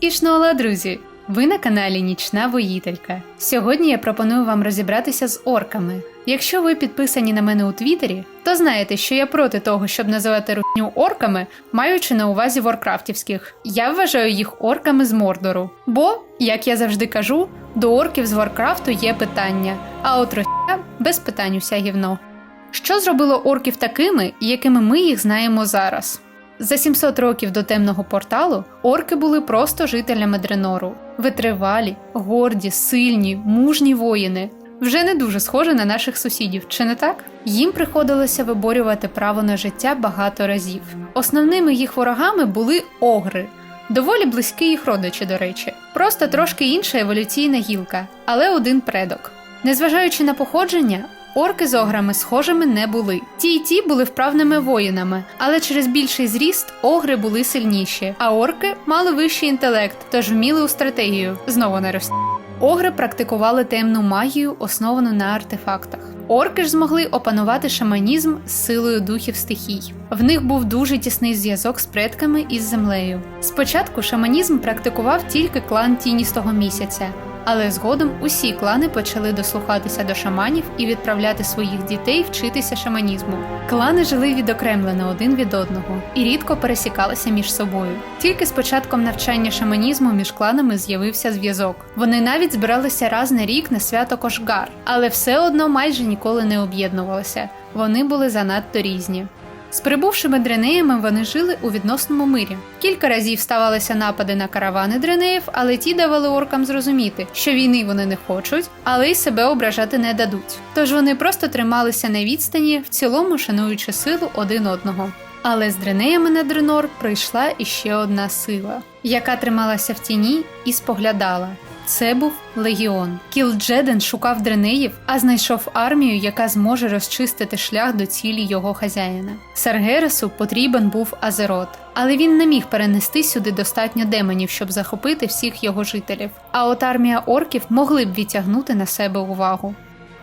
Ішнола, друзі! Ви на каналі Нічна Воїтелька. Сьогодні я пропоную вам розібратися з орками. Якщо ви підписані на мене у Твіттері, то знаєте, що я проти того, щоб називати рутню орками, маючи на увазі воркрафтівських. Я вважаю їх орками з Мордору. Бо, як я завжди кажу, до орків з Варкрафту є питання, а от росія без питань уся гівно. Що зробило орків такими, якими ми їх знаємо зараз? За 700 років до темного порталу орки були просто жителями Дренору. Витривалі, горді, сильні, мужні воїни. Вже не дуже схожі на наших сусідів, чи не так? Їм приходилося виборювати право на життя багато разів. Основними їх ворогами були огри, доволі близькі їх родичі, до речі, просто трошки інша еволюційна гілка, але один предок. Незважаючи на походження, орки з ограми схожими не були. Ті й ті були вправними воїнами, але через більший зріст огри були сильніші, а орки мали вищий інтелект, тож вміли у стратегію. Знову не рості. Огри практикували темну магію, основану на артефактах. Орки ж змогли опанувати шаманізм з силою духів стихій. В них був дуже тісний зв'язок з предками і з землею. Спочатку шаманізм практикував тільки клан тіністого місяця, але згодом усі клани почали дослухатися до шаманів і відправляти своїх дітей вчитися шаманізму. Клани жили відокремлено один від одного і рідко пересікалися між собою. Тільки з початком навчання шаманізму між кланами з'явився зв'язок. Вони навіть збиралися раз на рік на свято Кошгар, але все одно майже ніколи не об'єднувалися. Вони були занадто різні. З прибувшими дренеями вони жили у відносному мирі. Кілька разів ставалися напади на каравани дренеїв, але ті давали оркам зрозуміти, що війни вони не хочуть, але й себе ображати не дадуть. Тож вони просто трималися на відстані, в цілому шануючи силу один одного. Але з дренеями на Дренор прийшла іще одна сила, яка трималася в тіні і споглядала. Це був легіон. Кілджеден шукав дренеїв, а знайшов армію, яка зможе розчистити шлях до цілі його хазяїна. Саргересу потрібен був Азерот, але він не міг перенести сюди достатньо демонів, щоб захопити всіх його жителів. А от армія орків могли б відтягнути на себе увагу.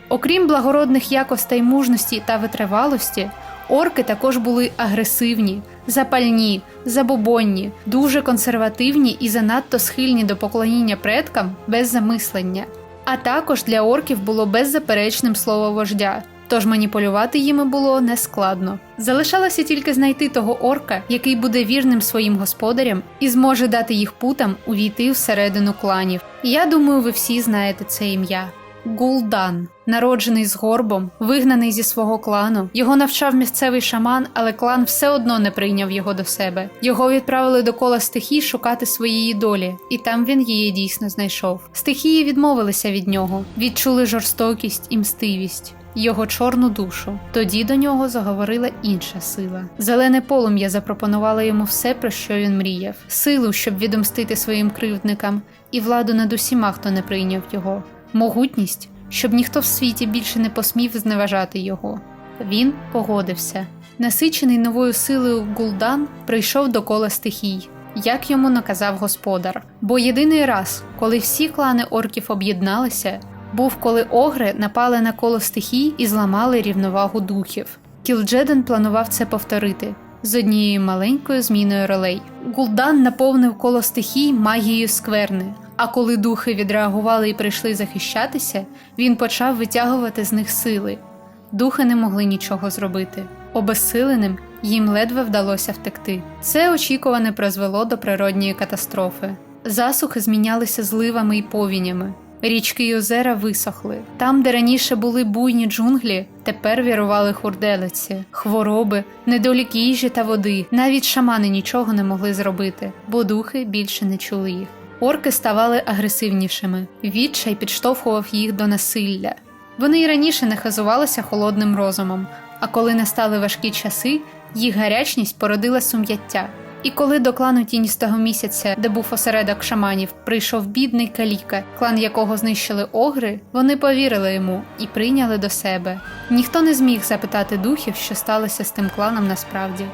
Окрім благородних якостей мужності та витривалості, орки також були агресивні, запальні, забобонні, дуже консервативні і занадто схильні до поклоніння предкам без замислення. А також для орків було беззаперечним слово вождя. Тож маніпулювати їми було нескладно. Залишалося тільки знайти того орка, який буде вірним своїм господарям і зможе дати їх путам увійти всередину кланів. Я думаю, ви всі знаєте це ім'я. Гул'дан, народжений з горбом, вигнаний зі свого клану. Його навчав місцевий шаман, але клан все одно не прийняв його до себе. Його відправили до кола стихій шукати своєї долі, і там він її дійсно знайшов. Стихії відмовилися від нього, відчули жорстокість і мстивість. Його чорну душу. Тоді до нього заговорила інша сила. Зелене полум'я запропонувало йому все, про що він мріяв: силу, щоб відомстити своїм кривдникам, і владу над усіма, хто не прийняв його могутність, щоб ніхто в світі більше не посмів зневажати його. Він погодився. Насичений новою силою Гул'дан прийшов до кола стихій, як йому наказав господар. Бо єдиний раз, коли всі клани орків об'єдналися, був коли огри напали на коло стихій і зламали рівновагу духів. Кілджеден планував це повторити з однією маленькою зміною ролей. Гул'дан наповнив коло стихій магією скверни. А коли духи відреагували і прийшли захищатися, він почав витягувати з них сили. Духи не могли нічого зробити. Обезсиленим їм ледве вдалося втекти. Це очікуване призвело до природньої катастрофи. Засухи змінялися зливами і повінями. Річки й озера висохли. Там, де раніше були буйні джунглі, тепер вірували хурделиці, хвороби, недолік їжі та води. Навіть шамани нічого не могли зробити, бо духи більше не чули їх. Орки ставали агресивнішими, відчай підштовхував їх до насилля. Вони й раніше не хизувалися холодним розумом, а коли настали важкі часи, їх гарячність породила сум'яття. І коли до клану тіністого місяця, де був осередок шаманів, прийшов бідний каліка, клан якого знищили огри, вони повірили йому і прийняли до себе. Ніхто не зміг запитати духів, що сталося з тим кланом насправді.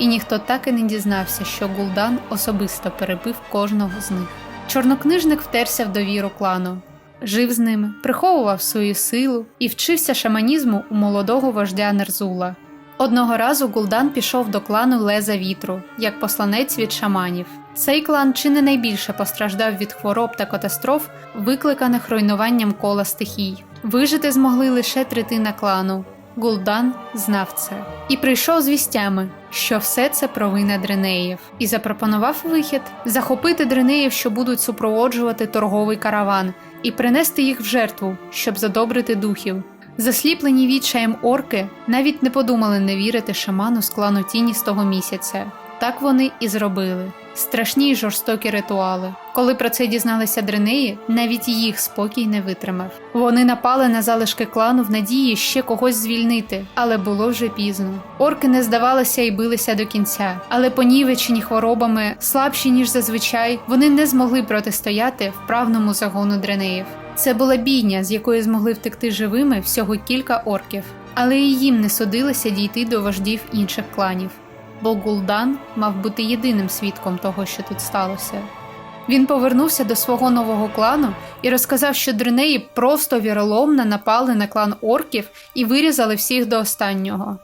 І ніхто так і не дізнався, що Гул'дан особисто перебив кожного з них. Чорнокнижник втерся в довіру клану, жив з ними, приховував свою силу і вчився шаманізму у молодого вождя Нерзула. Одного разу Гул'дан пішов до клану Леза Вітру як посланець від шаманів. Цей клан чи не найбільше постраждав від хвороб та катастроф, викликаних руйнуванням кола стихій. Вижити змогли лише третина клану. Гул'дан знав це і прийшов з вістями, що все це провина Дренеїв, і запропонував вихід захопити Дренеїв, що будуть супроводжувати торговий караван, і принести їх в жертву, щоб задобрити духів. Засліплені відчаєм орки навіть не подумали не вірити шаману з клану тіні з того місяця. Так вони і зробили. Страшні й жорстокі ритуали. Коли про це дізналися дренеї, навіть їх спокій не витримав. Вони напали на залишки клану в надії ще когось звільнити, але було вже пізно. Орки не здавалися і билися до кінця, але понівечені хворобами, слабші ніж зазвичай, вони не змогли протистояти вправному загону дренеїв. Це була бійня, з якої змогли втекти живими всього кілька орків, але і їм не судилося дійти до вождів інших кланів бо Гул'дан мав бути єдиним свідком того, що тут сталося. Він повернувся до свого нового клану і розказав, що дренеї просто віроломно напали на клан орків і вирізали всіх до останнього.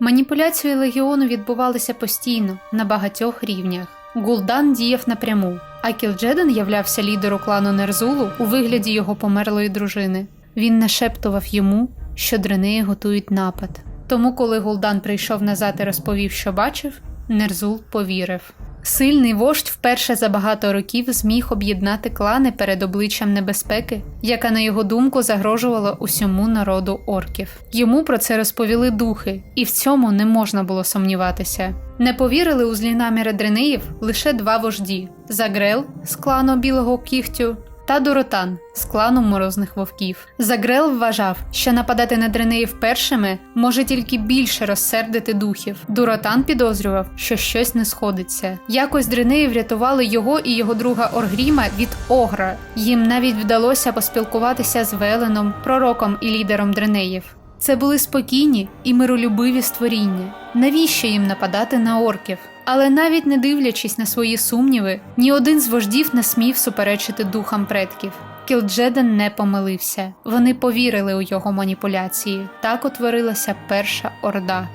Маніпуляції легіону відбувалися постійно на багатьох рівнях. Гул'дан діяв напряму, а Кілджеден являвся лідеру клану Нерзулу у вигляді його померлої дружини. Він нашептував йому, що дренеї готують напад. Тому, коли Гул'дан прийшов назад і розповів, що бачив, Нерзул повірив. Сильний вождь вперше за багато років зміг об'єднати клани перед обличчям небезпеки, яка, на його думку, загрожувала усьому народу орків. Йому про це розповіли духи, і в цьому не можна було сумніватися. Не повірили у злі наміри дренеїв лише два вожді: Загрел з клану Білого Кіхтю та Доротан з клану морозних вовків. Загрел вважав, що нападати на дренеїв першими може тільки більше розсердити духів. Дуротан підозрював, що щось не сходиться. Якось дренеї врятували його і його друга Оргріма від Огра. Їм навіть вдалося поспілкуватися з Веленом, пророком і лідером дренеїв. Це були спокійні і миролюбиві створіння. Навіщо їм нападати на орків? Але навіть не дивлячись на свої сумніви, ні один з вождів не смів суперечити духам предків. Кілджеден не помилився. Вони повірили у його маніпуляції. Так утворилася перша орда.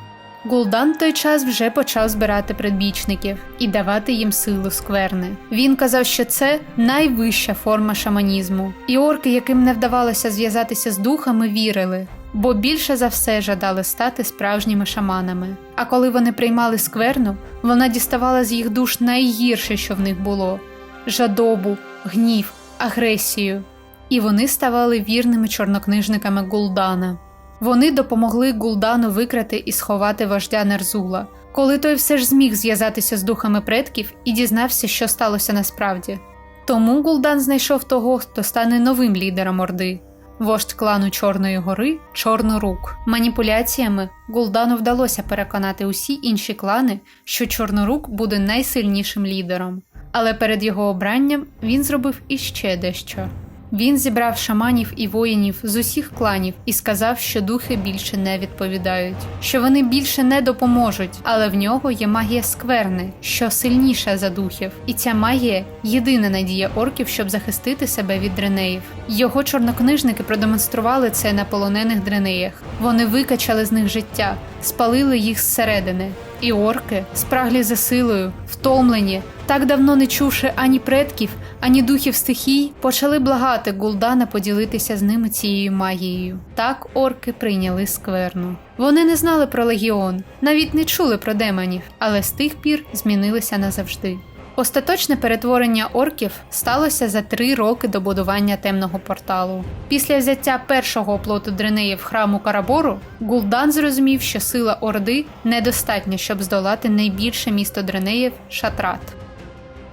Гул'дан в той час вже почав збирати предбічників і давати їм силу скверни. Він казав, що це найвища форма шаманізму, і орки, яким не вдавалося зв'язатися з духами, вірили, бо більше за все жадали стати справжніми шаманами. А коли вони приймали скверну, вона діставала з їх душ найгірше, що в них було жадобу, гнів, агресію. І вони ставали вірними чорнокнижниками Гул'дана. Вони допомогли Гул'дану викрати і сховати вождя Нерзула, коли той все ж зміг зв'язатися з духами предків і дізнався, що сталося насправді. Тому Гул'дан знайшов того, хто стане новим лідером Орди вождь клану Чорної гори Чорнорук. Маніпуляціями Гул'дану вдалося переконати усі інші клани, що Чорнорук буде найсильнішим лідером. Але перед його обранням він зробив іще дещо. Він зібрав шаманів і воїнів з усіх кланів і сказав, що духи більше не відповідають, що вони більше не допоможуть, але в нього є магія скверни, що сильніша за духів, і ця магія єдина надія орків, щоб захистити себе від дренеїв. Його чорнокнижники продемонстрували це на полонених дренеях. Вони викачали з них життя, спалили їх зсередини. І орки, спраглі за силою, втомлені, так давно не чувши ані предків, ані духів стихій, почали благати Гул'дана поділитися з ними цією магією. Так орки прийняли скверну. Вони не знали про легіон, навіть не чули про демонів, але з тих пір змінилися назавжди. Остаточне перетворення орків сталося за три роки до будування темного порталу. Після взяття першого оплоту дренеїв храму Карабору Гул'дан зрозумів, що сила Орди недостатня, щоб здолати найбільше місто дренеїв Шатрат.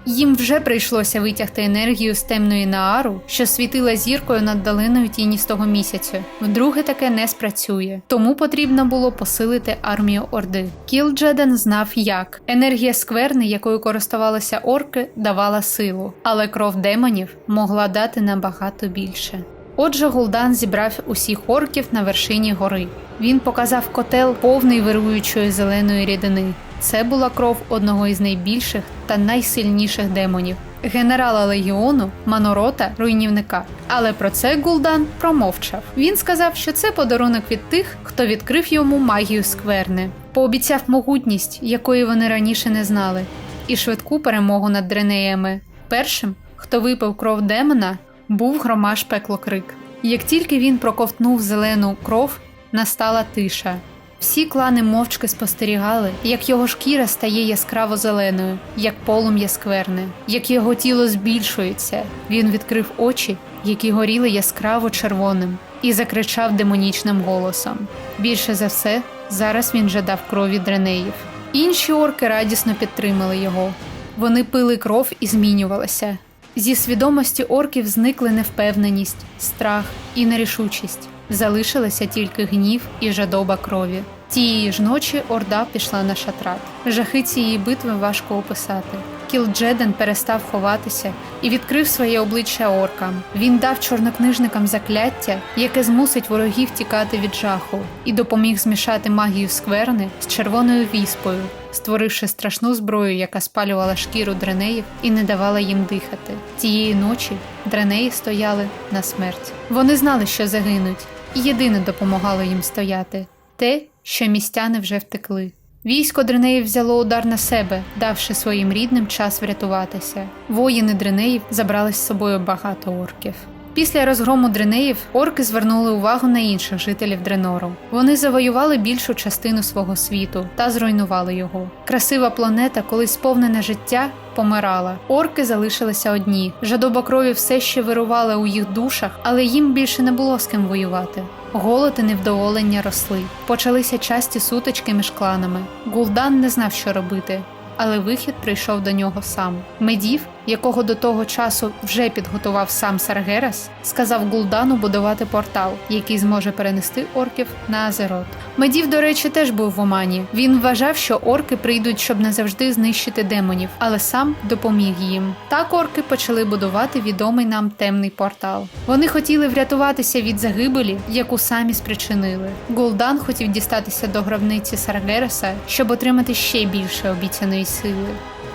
Їм вже прийшлося витягти енергію з темної Наару, що світила зіркою над долиною тіністого місяцю. Вдруге таке не спрацює, тому потрібно було посилити армію Орди. Кіл Джеден знав, як енергія скверни, якою користувалися орки, давала силу, але кров демонів могла дати набагато більше. Отже, Гул'дан зібрав усіх орків на вершині гори. Він показав котел повний вируючої зеленої рідини. Це була кров одного із найбільших та найсильніших демонів генерала легіону Манорота руйнівника. Але про це Гул'дан промовчав. Він сказав, що це подарунок від тих, хто відкрив йому магію скверни. пообіцяв могутність, якої вони раніше не знали, і швидку перемогу над дренеями. Першим, хто випив кров демона, був громаш пеклокрик. Як тільки він проковтнув зелену кров, настала тиша. Всі клани мовчки спостерігали, як його шкіра стає яскраво зеленою, як полум'я скверне, як його тіло збільшується. Він відкрив очі, які горіли яскраво червоним, і закричав демонічним голосом. Більше за все, зараз він жадав крові дренеїв. Інші орки радісно підтримали його. Вони пили кров і змінювалися. Зі свідомості орків зникли невпевненість, страх і нерішучість. Залишилися тільки гнів і жадоба крові. Тієї ж ночі Орда пішла на шатрат. Жахи цієї битви важко описати. Кілджеден перестав ховатися і відкрив своє обличчя оркам. Він дав чорнокнижникам закляття, яке змусить ворогів тікати від жаху, і допоміг змішати магію скверни з червоною віспою, створивши страшну зброю, яка спалювала шкіру дренеїв і не давала їм дихати. Тієї ночі дренеї стояли на смерть. Вони знали, що загинуть, єдине допомагало їм стояти те, що містяни вже втекли. Військо Дренеїв взяло удар на себе, давши своїм рідним час врятуватися. Воїни Дренеїв забрали з собою багато орків. Після розгрому Дренеїв орки звернули увагу на інших жителів Дренору. Вони завоювали більшу частину свого світу та зруйнували його. Красива планета, колись сповнена життя, помирала. Орки залишилися одні. Жадоба крові все ще вирувала у їх душах, але їм більше не було з ким воювати. Голод і невдоволення росли. Почалися часті сутички між кланами. Гул'дан не знав, що робити, але вихід прийшов до нього сам. Медів, якого до того часу вже підготував сам Саргерас, сказав Гул'дану будувати портал, який зможе перенести орків на Азерот. Медів, до речі, теж був в Омані. Він вважав, що орки прийдуть, щоб назавжди знищити демонів, але сам допоміг їм. Так орки почали будувати відомий нам темний портал. Вони хотіли врятуватися від загибелі, яку самі спричинили. Гул'дан хотів дістатися до гробниці Саргереса, щоб отримати ще більше обіцяної сили.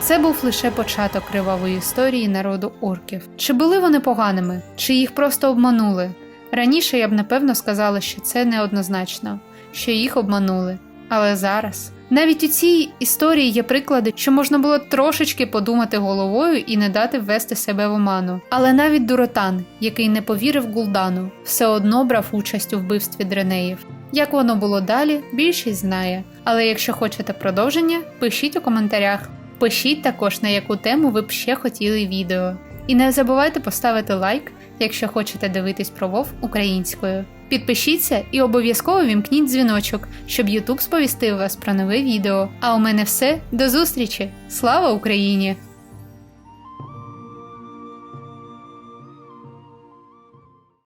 Це був лише початок кривавої історії народу орків. Чи були вони поганими, чи їх просто обманули? Раніше я б напевно сказала, що це неоднозначно, що їх обманули. Але зараз навіть у цій історії є приклади, що можна було трошечки подумати головою і не дати ввести себе в оману. Але навіть Дуротан, який не повірив Гул'дану, все одно брав участь у вбивстві дренеїв. Як воно було далі, більшість знає. Але якщо хочете продовження, пишіть у коментарях. Пишіть також, на яку тему ви б ще хотіли відео. І не забувайте поставити лайк, якщо хочете дивитись про Вов українською. Підпишіться і обов'язково вімкніть дзвіночок, щоб YouTube сповістив вас про нове відео. А у мене все. До зустрічі! Слава Україні!